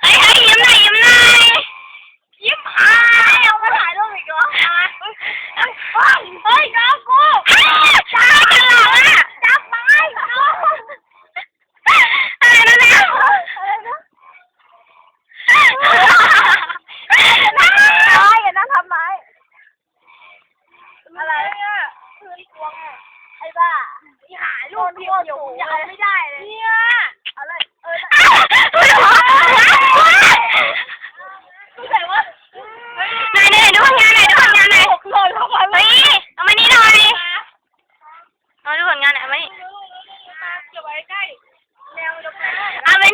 เฮ้ยเฮ้ยยิ้มหน่อยยิ้มหน่อยยิ้มหายเอามาถ่ายรูปอีกเหรอเฮ้ยเฮ้ยน้องกูจับกันหรอจับไม้อะไรนะเนี่ยอะไรนะอย่านั่งทำไมอะไรอะคืนควงอะไอ้บ้าหายรูปที่อยู่ยังไม่ได้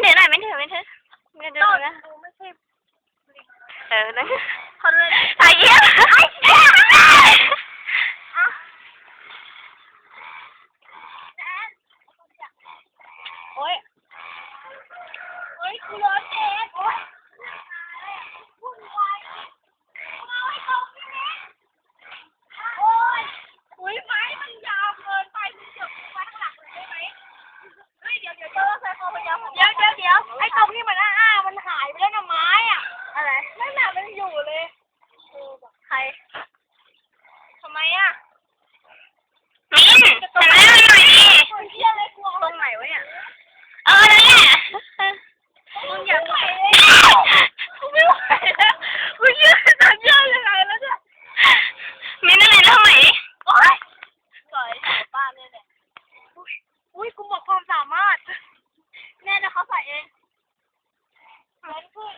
ถอหน่ไม่ถือไม่ถือเดี๋ยวดูะไม่ใช่เออนะคนเลยไอ้เหี้ยไอ้เหี้ยโอ๊ย เลยอุ้ยกูหมดความสามารถ แน่นะเขาใส่เองเหมือนเพื่อน